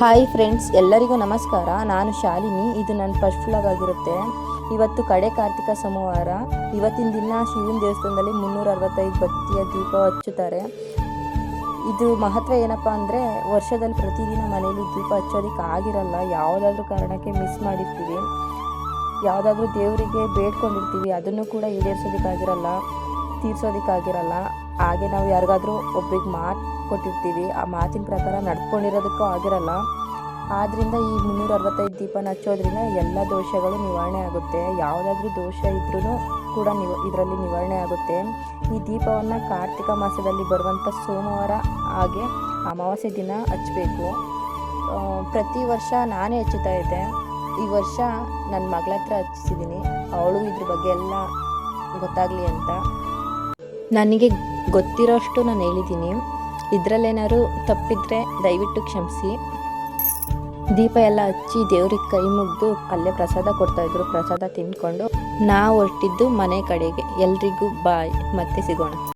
Hi friends ಎಲ್ಲರಿಗೂ ನಮಸ್ಕಾರ. ನಾನು ಶಾಲಿನಿ. ಇದು ನನ್ನ ಫಸ್ಟ್ ವ್ಲಾಗ್ ಆಗಿರುತ್ತೆ. ಇವತ್ತು ಕಡೆ ಕಾರ್ತಿಕ ಸೋಮವಾರ. ಇವತ್ತಿನ ದಿನ ಶಿವನ ದೇವಸ್ಥಾನದಲ್ಲಿ ಮುನ್ನೂರ ಅರವತ್ತೈದು ಬತ್ತಿಯ ದೀಪ ಹಚ್ಚುತ್ತಾರೆ. ಇದು ಮಹತ್ವ ಏನಪ್ಪ ಅಂದರೆ, ವರ್ಷದಲ್ಲಿ ಪ್ರತಿದಿನ ಮನೆಯಲ್ಲಿ ದೀಪ ಹಚ್ಚೋದಕ್ಕೆ ಆಗಿರಲ್ಲ. ಯಾವುದಾದ್ರೂ ಕಾರಣಕ್ಕೆ ಮಿಸ್ ಮಾಡಿರ್ತೀವಿ. ಯಾವುದಾದ್ರೂ ದೇವರಿಗೆ ಬೇಡ್ಕೊಂಡಿರ್ತೀವಿ. ಅದನ್ನು ಕೂಡ ಈಡೇರಿಸೋದಕ್ಕಾಗಿರಲ್ಲ ತೀರ್ಸೋದಕ್ಕಾಗಿರಲ್ಲ ಹಾಗೆ ನಾವು ಯಾರಿಗಾದರೂ ಒಬ್ರಿಗೆ ಮಾತು ಕೊಟ್ಟಿರ್ತೀವಿ, ಆ ಮಾತಿನ ಪ್ರಕಾರ ನಡ್ಕೊಂಡಿರೋದಕ್ಕೂ ಆಗಿರಲ್ಲ. ಆದ್ದರಿಂದ ಈ ಮುನ್ನೂರ ಅರವತ್ತೈದು ದೀಪನ ಹಚ್ಚೋದ್ರಿಂದ ಎಲ್ಲ ದೋಷಗಳು ನಿವಾರಣೆ ಆಗುತ್ತೆ. ಯಾವುದಾದ್ರೂ ದೋಷ ಇದ್ರೂ ಕೂಡ ನಿವ ಇದರಲ್ಲಿ ನಿವಾರಣೆ ಆಗುತ್ತೆ. ಈ ದೀಪವನ್ನು ಕಾರ್ತಿಕ ಮಾಸದಲ್ಲಿ ಬರುವಂಥ ಸೋಮವಾರ ಹಾಗೆ ಅಮಾವಾಸ್ಯೆ ದಿನ ಹಚ್ಚಬೇಕು ಪ್ರತಿ ವರ್ಷ ನಾನೇ ಹಚ್ಚುತ್ತಾ ಇದ್ದೆ. ಈ ವರ್ಷ ನನ್ನ ಮಗಳ ಹತ್ರ ಹಚ್ಚಿಸಿದ್ದೀನಿ ಅವಳು ಇದ್ರ ಬಗ್ಗೆ ಎಲ್ಲ ಗೊತ್ತಾಗಲಿ ಅಂತ. ನನಗೆ ಗೊತ್ತಿರೋಷ್ಟು ನಾನು ಹೇಳಿದ್ದೀನಿ. ಇದರಲ್ಲೇನಾದ್ರು ತಪ್ಪಿದ್ರೆ ದಯವಿಟ್ಟು ಕ್ಷಮಿಸಿ. ದೀಪ ಎಲ್ಲ ಹಚ್ಚಿ ದೇವ್ರಿಗೆ ಕೈ ಮುಗಿದು ಅಲ್ಲೇ ಪ್ರಸಾದ ಕೊಡ್ತಾಯಿದ್ರು ಪ್ರಸಾದ ತಿಂದ್ಕೊಂಡು ನಾವು ಹೊರಟಿದ್ದು ಮನೆ ಕಡೆಗೆ. ಎಲ್ರಿಗೂ ಬಾಯ್. ಮತ್ತೆ ಸಿಗೋಣ.